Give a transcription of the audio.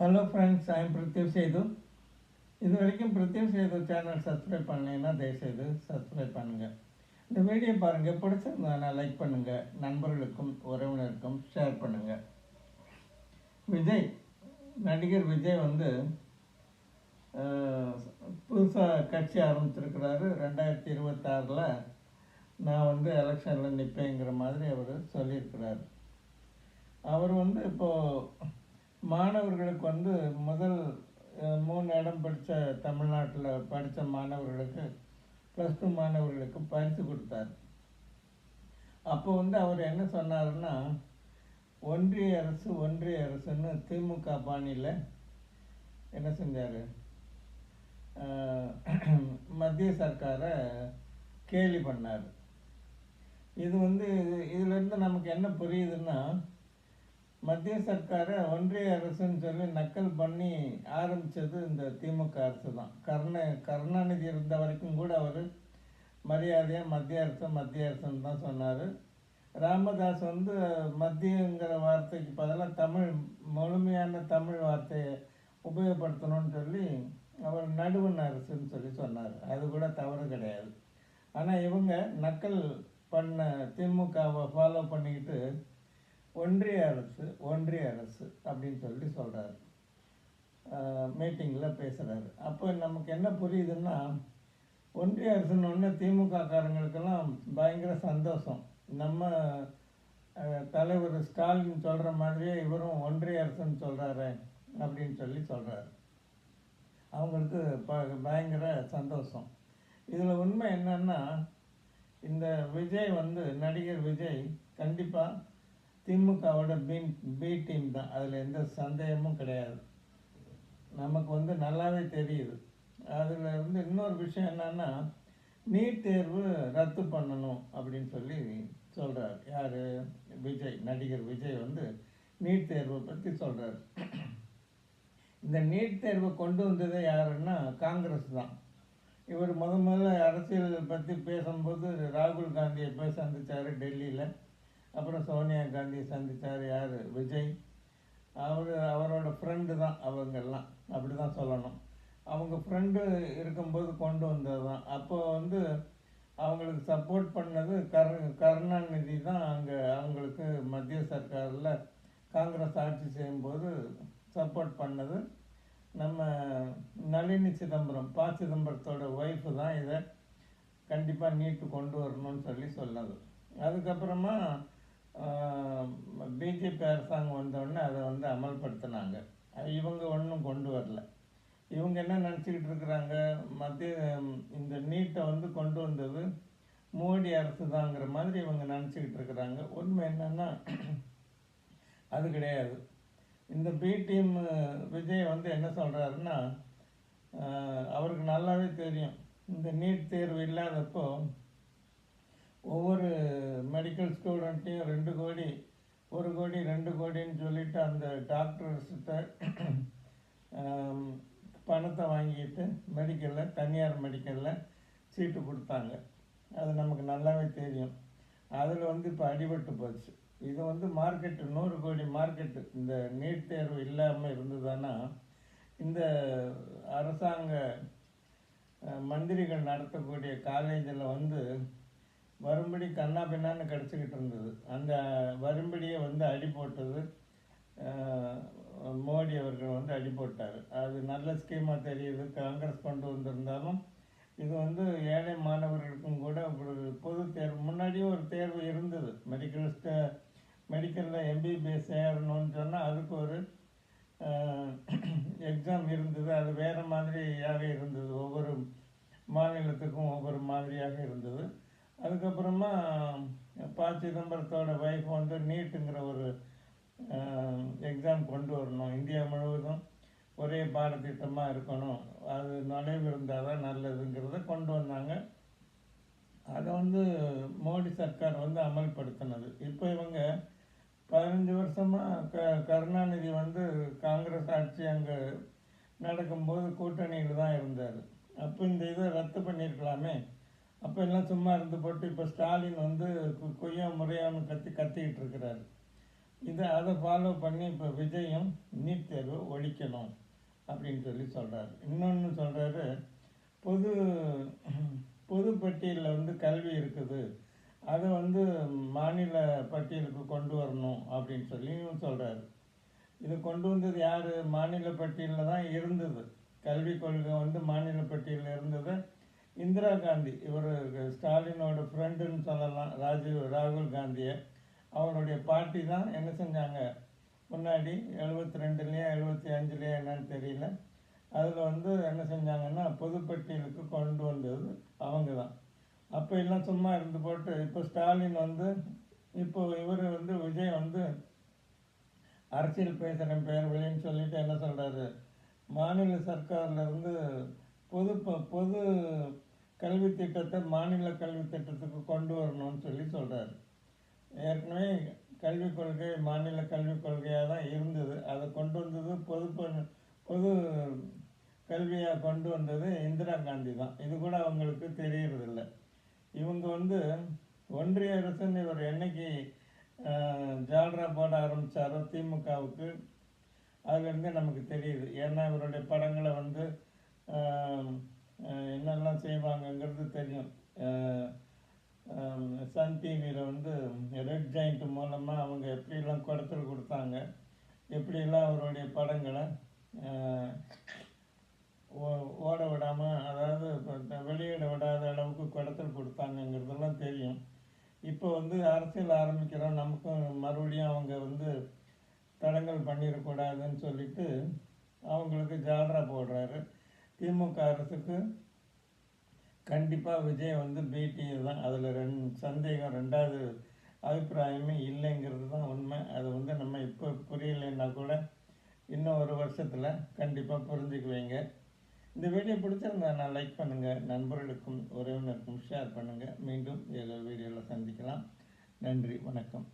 Hello friends I'm Prithiv Sethu இது வரைக்கும் Prithvi Setu channel subscribe பண்ணலைன்னா தயவுசெய்து சப்ஸ்கிரைப் பண்ணுங்கள் இந்த வீடியோ பாருங்கள் பிடிச்சிருந்தா லைக் பண்ணுங்கள் நண்பர்களுக்கும் உறவினருக்கும் ஷேர் பண்ணுங்கள் விஜய் நடிகர் விஜய் வந்து புதுசாக கட்சி ஆரம்பிச்சிருக்கிறாரு. ரெண்டாயிரத்தி இருபத்தாறில் நான் வந்து எலெக்ஷனில் நிற்பேங்கிற மாதிரி அவர் சொல்லியிருக்கிறார். அவர் வந்து இப்போது மாணவர்களுக்கு வந்து முதல் மூணு இடம் படித்த தமிழ்நாட்டில் படித்த மாணவர்களுக்கு ப்ளஸ் டூ மாணவர்களுக்கு பரிசு கொடுத்தார். அப்போ வந்து அவர் என்ன சொன்னார்னா ஒன்றிய அரசு ஒன்றிய அரசுன்னு திமுக பாணியில் என்ன செஞ்சார்? மத்திய சர்க்காரை கேலி பண்ணார். இது வந்து இது- நமக்கு என்ன புரியுதுன்னா மத்திய சர்க்காரை ஒன்றிய அரசுன்னு சொல்லி நக்கல் பண்ணி ஆரம்பிச்சது இந்த திமுக அரசு தான் கருண கருணாநிதி இருந்த வரைக்கும் கூட அவர் மரியாதையாக மத்திய அரசு மத்திய அரசுன்னு தான் சொன்னார். ராமதாஸ் வந்து மத்தியங்கிற வார்த்தைக்கு பதிலாக தமிழ் முழுமையான தமிழ் வார்த்தையை உபயோகப்படுத்தணும்னு சொல்லி அவர் நடுவண் அரசுன்னு சொல்லி சொன்னார். அது கூட தவறு கிடையாது. ஆனால் இவங்க நக்கல் பண்ண திமுகவை ஃபாலோ பண்ணிக்கிட்டு ஒன்றிய அரசு ஒன்றிய அரசு அப்படின்னு சொல்லி சொல்கிறாரு மீட்டிங்கில் பேசுகிறாரு அப்போ நமக்கு என்ன புரியுதுன்னா ஒன்றிய அரசுன்னு ஒன்று திமுக காரங்களுக்கெல்லாம் பயங்கர சந்தோஷம். நம்ம தலைவர் ஸ்டாலின் சொல்கிற மாதிரியே இவரும் ஒன்றிய அரசுன்னு சொல்கிறாரு அப்படின்னு சொல்லி சொல்கிறாரு அவங்களுக்கு ப பயங்கர சந்தோஷம். இதில் உண்மை என்னன்னா இந்த விஜய் வந்து நடிகர் விஜய் கண்டிப்பாக திமுகவோட பி பி டீம் தான். அதில் எந்த சந்தேகமும் கிடையாது. நமக்கு வந்து நல்லாவே தெரியுது. அதில் இருந்து இன்னொரு விஷயம் என்னன்னா நீட் தேர்வு ரத்து பண்ணணும் அப்படின்னு சொல்லி சொல்கிறார் யார்? விஜய் நடிகர் விஜய் வந்து நீட் தேர்வை பற்றி சொல்கிறார் இந்த நீட் தேர்வை கொண்டு வந்தது யாருன்னா காங்கிரஸ் தான். இவர் முத முதல்ல அரசியல் பற்றி பேசும்போது ராகுல் காந்தியை போய் சந்தித்தார் டெல்லியில். அப்புறம் சோனியா காந்தி சந்திச்சார் யார்? விஜய். அவர் அவரோட ஃப்ரெண்டு தான் அவங்கெல்லாம். அப்படி தான் சொல்லணும். அவங்க ஃப்ரெண்டு இருக்கும்போது கொண்டு வந்தது தான் அப்போ வந்து அவங்களுக்கு சப்போர்ட் பண்ணது கரு கருணாநிதி தான். அங்கே அவங்களுக்கு மத்திய சர்க்காரில் காங்கிரஸ் ஆட்சி செய்யும்போது சப்போர்ட் பண்ணது. நம்ம நளினி சிதம்பரம் ப. சிதம்பரத்தோட ஒய்ஃபு தான் இதை கண்டிப்பாக நீட்டு கொண்டு வரணும்னு சொல்லி சொன்னது. அதுக்கப்புறமா பிஜேபி அரசாங்கம் வந்தோடனே அதை வந்து அமல்படுத்தினாங்க. இவங்க ஒன்றும் கொண்டு வரல. இவங்க என்ன நினச்சிக்கிட்டு இருக்கிறாங்க? மத்திய இந்த நீட்டை வந்து கொண்டு வந்தது மோடி அரசு தாங்கிற மாதிரி இவங்க நினச்சிக்கிட்டு இருக்கிறாங்க. உண்மை என்னென்னா அது கிடையாது. இந்த பிடிஎம் விஜய் வந்து என்ன சொல்கிறாருன்னா அவருக்கு நல்லாவே தெரியும். இந்த நீட் தேர்வு இல்லாதப்போ ஒவ்வொரு மெடிக்கல் ஸ்டூடெண்ட்டையும் ரெண்டு கோடி ஒரு கோடி ரெண்டு கோடின்னு சொல்லிட்டு அந்த டாக்டர்ஸ்கிட்ட பணத்தை வாங்கிட்டு மெடிக்கலில் தனியார் மெடிக்கலில் சீட்டு கொடுத்தாங்க. அது நமக்கு நல்லாவே தெரியும். அதில் வந்து இப்போ அடிபட்டு போச்சு. இது வந்து மார்க்கெட்டு நூறு கோடி மார்க்கெட்டு இந்த நீட் தேர்வு இல்லாமல் இருந்ததுன்னா இந்த அரசாங்க மந்திரிகள் நடத்தக்கூடிய காலேஜில் வந்து வரும்படி கண்ணா பின்னான்னு கிடச்சிக்கிட்டு இருந்தது. அந்த வரும்படியை வந்து அடி போட்டது மோடி அவர்கள் வந்து அடி போட்டார். அது நல்ல ஸ்கீமாக தெரியுது. காங்கிரஸ் கொண்டு வந்திருந்தாலும் இது வந்து ஏழை மாணவர்களுக்கும் கூட ஒரு பொது தேர்வு. முன்னாடியே ஒரு தேர்வு இருந்தது. மெடிக்கல் மெடிக்கலில் எம்பிபிஎஸ் சேரணும்னு சொன்னால் அதுக்கு ஒரு எக்ஸாம் இருந்தது. அது வேறு மாதிரியாக இருந்தது. ஒவ்வொரு மாநிலத்துக்கும் ஒவ்வொரு மாதிரியாக இருந்தது. அதுக்கப்புறமா ப சிதம்பரத்தோட ஒய்ஃப் வந்து நீட்டுங்கிற ஒரு எக்ஸாம் கொண்டு வரணும். இந்தியா முழுவதும் ஒரே பாடத்திட்டமாக இருக்கணும். அது நுழைவு தான் நல்லதுங்கிறத கொண்டு வந்தாங்க. அதை வந்து மோடி சர்க்கார் வந்து அமல்படுத்தினது. இப்போ இவங்க பதினஞ்சு வருஷமாக க கருணாநிதி வந்து காங்கிரஸ் ஆட்சி அங்கே நடக்கும்போது கூட்டணியில் தான் இருந்தார். அப்போ இந்த இதை ரத்து பண்ணியிருக்கலாமே? அப்போ எல்லாம் சும்மா இருந்து போட்டு இப்போ ஸ்டாலின் வந்து கொய்யா குய்யா முறையான்னு கத்தி கத்திக்கிட்டு இருக்கிறாரு. இதை அதை ஃபாலோ பண்ணி இப்போ விஜயம் நீட் தேர்வு ஒழிக்கணும் அப்படின்னு சொல்லி சொல்கிறாரு இன்னொன்று சொல்கிறாரு பொது பொது பட்டியலில் வந்து கல்வி இருக்குது. அதை வந்து மாநில பட்டியலுக்கு கொண்டு வரணும் அப்படின்னு சொல்லியும் சொல்கிறாரு இது கொண்டு வந்தது யார்? மாநில பட்டியலில் தான் இருந்தது. கல்விக் கொள்கை வந்து மாநில பட்டியலில் இருந்தது. இந்திரா காந்தி இவர் ஸ்டாலினோட ஃப்ரெண்டுன்னு சொல்லலாம் ராஜீவ் ராகுல் காந்தியை. அவருடைய பாட்டி தான் என்ன செஞ்சாங்க? முன்னாடி எழுபத்தி ரெண்டுலேயே எழுபத்தி அஞ்சுலேயே என்னன்னு தெரியல. அதில் வந்து என்ன செஞ்சாங்கன்னா பொதுப்பட்டியலுக்கு கொண்டு வந்தது அவங்க தான். அப்போ எல்லாம் சும்மா இருந்து போட்டு இப்போ ஸ்டாலின் வந்து இப்போ இவர் வந்து விஜய் வந்து அரசியல் பேசுகிறேன் பேர் வழின்னு சொல்லிட்டு என்ன சொல்கிறாரு மாநில சர்க்காரில் இருந்து பொது ப- பொது கல்வி திட்டத்தை மாநில கல்வி திட்டத்துக்கு கொண்டு வரணும்னு சொல்லி சொல்கிறாரு ஏற்கனவே கல்விக் கொள்கை மாநில கல்விக் கொள்கையாக தான் இருந்தது. அதை கொண்டு வந்தது பொது பொது கல்வியாக கொண்டு வந்தது இந்திரா காந்தி தான். இது கூட அவங்களுக்கு தெரியறதில்ல. இவங்க வந்து ஒன்றிய அரசுன்னு இவர் என்னைக்கு ஜால்ரா போட ஆரம்பித்தாரோ திமுகவுக்கு அதுலேருந்து நமக்கு தெரியுது. ஏன்னா இவருடைய படங்களை வந்து தெரியும். சன் டிவியில் வந்து ரெட் ஜாயிண்ட் மூலமாக அவங்க எப்படிலாம் குடத்தில் கொடுத்தாங்க எப்படிலாம் அவருடைய படங்களை ஓ- ஓட விடாமல் அதாவது வெளியிட விடாத அளவுக்கு குடத்தில் கொடுத்தாங்கங்கிறதெல்லாம் தெரியும். இப்போ வந்து அரசியல் ஆரம்பிக்கிறோம். நமக்கும் மறுபடியும் அவங்க வந்து தடங்கல் பண்ணிடக்கூடாதுன்னு சொல்லிட்டு அவங்களுக்கு ஜால்ரா போடுறாரு. திமுக அரசுக்கு கண்டிப்பாக விஜய் வந்து பிடி தான். அதில் ரெண் சந்தேகம் ரெண்டாவது அபிப்பிராயமே இல்லைங்கிறது தான் உண்மை. அது வந்து நம்ம இப்போ புரியலைன்னா கூட இன்னும் ஒரு வருஷத்தில் கண்டிப்பாக புரிஞ்சுக்குவீங்க. இந்த வீடியோ பிடிச்சிருந்தா நான் லைக் பண்ணுங்கள் நண்பர்களுக்கும் உறவினருக்கும் ஷேர் பண்ணுங்கள் மீண்டும் வேறு வீடியோவில் சந்திக்கலாம். நன்றி வணக்கம்.